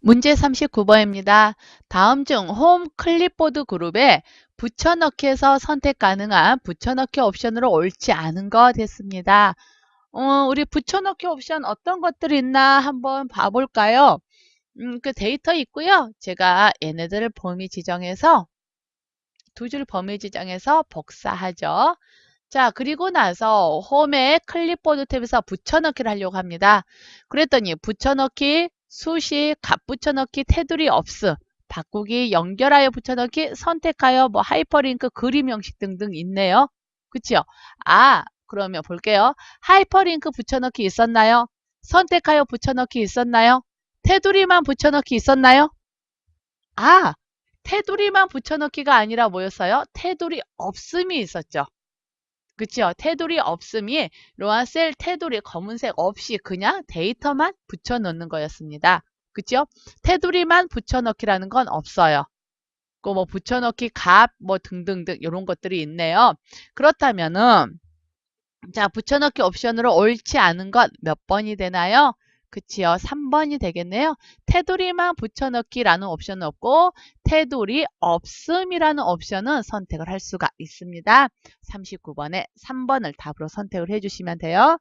문제 39번입니다. 다음 중 홈 클립보드 그룹에 붙여넣기에서 선택 가능한 붙여넣기 옵션으로 옳지 않은 것 됐습니다. 어, 우리 붙여넣기 옵션 어떤 것들이 있나 한번 봐볼까요? 음, 그 데이터 있고요. 제가 얘네들을 범위 지정해서 두 줄 범위 지정해서 복사하죠. 자, 그리고 나서 홈에 클립보드 탭에서 붙여넣기를 하려고 합니다. 그랬더니 붙여넣기, 수식, 값 붙여넣기, 테두리 없음, 바꾸기, 연결하여 붙여넣기, 선택하여 뭐 하이퍼링크, 그림 형식 등등 있네요. 그치요? 아, 그러면 볼게요. 하이퍼링크 붙여넣기 있었나요? 선택하여 붙여넣기 있었나요? 테두리만 붙여넣기 있었나요? 아, 테두리만 붙여넣기가 아니라 뭐였어요? 테두리 없음이 있었죠. 그치요? 테두리 없음이 이러한 셀 테두리 검은색 없이 그냥 데이터만 붙여넣는 거였습니다. 그치요? 테두리만 붙여넣기라는 건 없어요. 그뭐 붙여넣기 값 뭐 등등등 이런 것들이 있네요. 그렇다면은 자 붙여넣기 옵션으로 옳지 않은 것 몇 번이 되나요? 그치요. 3번이 되겠네요. 테두리만 붙여넣기라는 옵션은 없고 테두리 없음이라는 옵션은 선택을 할 수가 있습니다. 39번에 3번을 답으로 선택을 해주시면 돼요.